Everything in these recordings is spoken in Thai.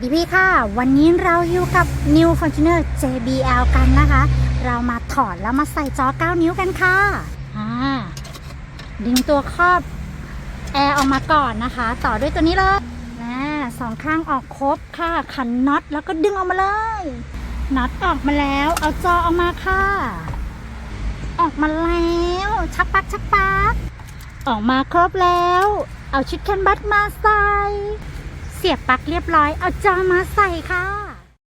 ดีพี่ค่ะ วันนี้เราอยู่กับ New Fortuner JBL กันนะคะ เรามาถอดแล้วมาใส่จอ 9 นิ้วกันค่ะอ่าดึงตัวครอบแอร์ออกมาก่อนนะคะ ต่อด้วยตัวนี้เลยนะสองข้างออกครบค่ะ ขันน็อตแล้วก็ดึงออกมาเลยน็อตออกมาแล้ว เอาจอออกมาค่ะ ออกมาแล้ว ชักปักชักปักออกมาครบแล้ว เอาชุดแคนบัสมาใส่ สียบปลั๊กเรียบร้อย เอาจอมาใส่ค่ะ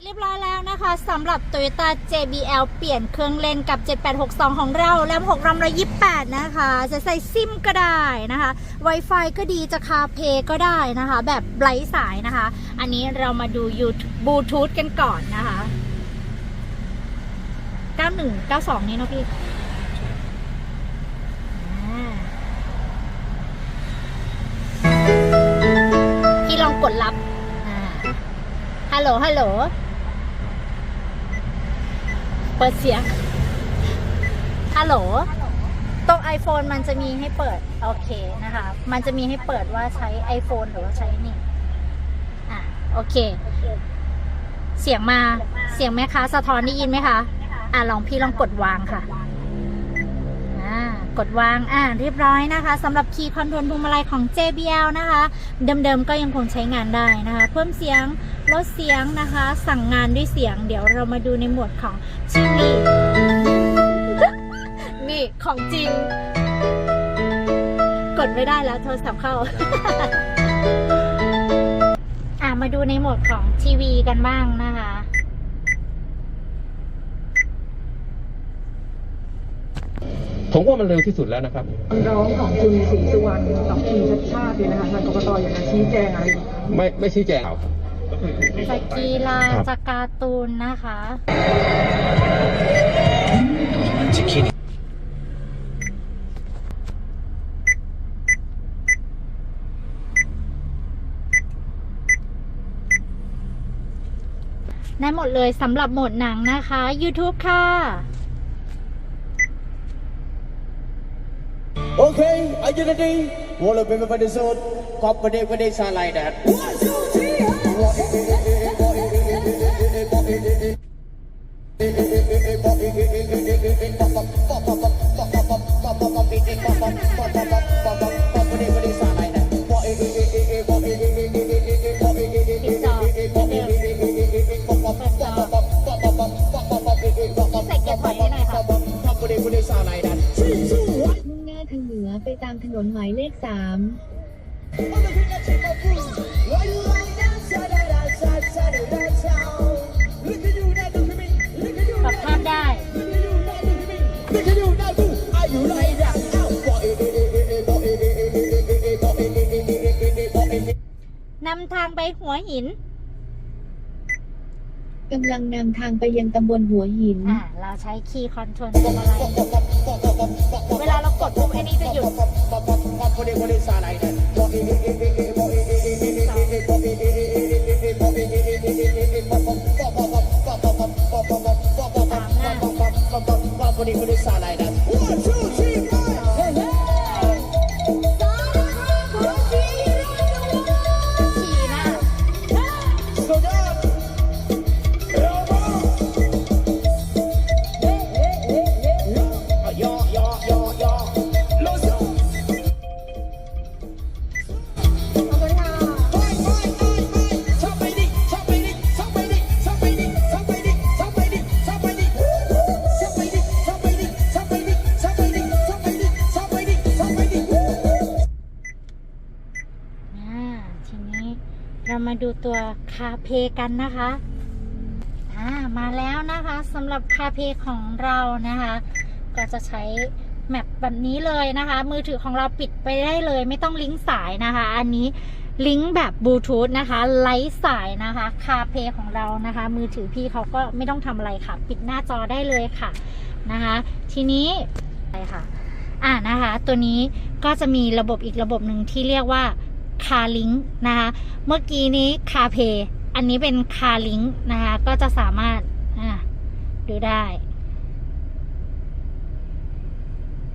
เรียบร้อยแล้วนะคะสำหรับ Toyota JBL เปลี่ยนเครื่องเล่นกับ 7862 ของเราแล้ว6รำ128 นะคะ จะใส่ซิมก็ได้นะคะ Wi-Fi ก็ดีจะคาเพก็ได้นะคะ แบบไร้สายนะคะ อันนี้เรามาดู YouTube บลูทูธกันก่อนนะคะ 91 92 นี่เนาะพี่ ดรับฮัลโหล ฮัลโหล เปิดเสียง ฮัลโหล ตรง iPhone มันจะมีให้เปิด โอเคนะคะ มันจะมีให้เปิดว่าใช้ iPhone หรือว่าใช้นี่ อ่าโอเค เสียงมา เสียงไหมคะสะท้อนได้ยินไหมคะ อ่าลองพี่ลองกดวางค่ะ กดวางอ่าเรียบร้อยนะคะสำหรับคีย์คอนโทรลพวงมาลัยของ JBL นะคะ เดิมๆก็ยังคงใช้งานได้นะคะ เพิ่มเสียงลดเสียงนะคะ สั่งงานด้วยเสียง เดี๋ยวเรามาดูในหมวดของทีวีนี่ของจริง กดไม่ได้แล้วโทรศัพท์เข้าอ่ามาดูในโหมดของทีวีกันบ้างนะคะ ผมว่ามันเร็วที่สุดแล้วนะครับคำร้องของคุณศรีสุวรรณกับคุณชัดชาติเนี่ยนะคะทางกกตอยากจะชี้แจงอะไรอีกไม่ไม่ชี้แจงครับจากกีฬาครับจากการ์ตูนนะคะได้หมดเลยสำหรับโหมดหนังนะคะ YouTube ค่ะ Okay, are you ready? Wanna be my buddy soon? Cop a day, but they sound like that. One, two, three, One, ไปตามถนนหมายเลขสาม ปรับภาพได้ Look at you now, do. Are you like that? Ow, boy. นำทางไปหัวหิน กำลังนำทางไปยังตำบลหัวหิน อ่า เราใช้คีย์คอนโทรลพวงมาลัยเวลาเรากดปุ๊บไอ้ นี่จะห ดูตัวคาเพกันนะคะอ่ามาแล้วนะคะสำหรับคาเพของเรานะคะ ก็จะใช้แมปแบบนี้เลยนะคะ มือถือของเราปิดไปได้เลย ไม่ต้องลิงก์สายนะคะ อันนี้ลิงก์แบบบลูทูธนะคะไร้สายนะคะคาเพของเรานะคะ มือถือพี่เขาก็ไม่ต้องทำอะไรค่ะ ปิดหน้าจอได้เลยค่ะนะคะ ทีนี้อะไปค่ะ อ่านะคะ ตัวนี้ก็จะมีระบบอีกระบบหนึ่งที่เรียกว่า คาลิงนะคะ เมื่อกี้นี้คาเพอันนี้เป็นคาลิงนะคะ ก็จะสามารถดูได้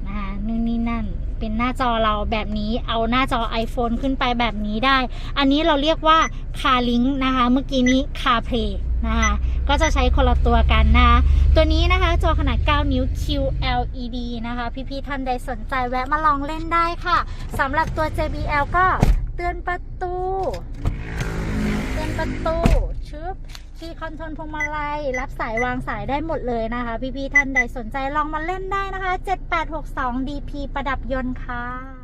นะคะนู่นนี่นั่นเป็นหน้าจอเราแบบนี้เอาหน้าจอ iPhone ขึ้นไปแบบนี้ได้ อันนี้เราเรียกว่า Car Link นะคะ เมื่อกี้นี้ CarPlay นะคะ ก็จะใช้คนละตัวกันนะคะตัวนี้นะคะ จอขนาด 9 นิ้ว QLED นะคะ พี่ๆท่านใดสนใจแวะมาลองเล่นได้ค่ะสำหรับตัว JBL ก็ เตือนประตู เตือนประตูชึบคีย์คอนโทรลพวงมาลัย รับสายวางสายได้หมดเลยนะคะ พี่ๆท่านใดสนใจลองมาเล่นได้นะคะ 7862 DP ประดับยนต์ค่ะ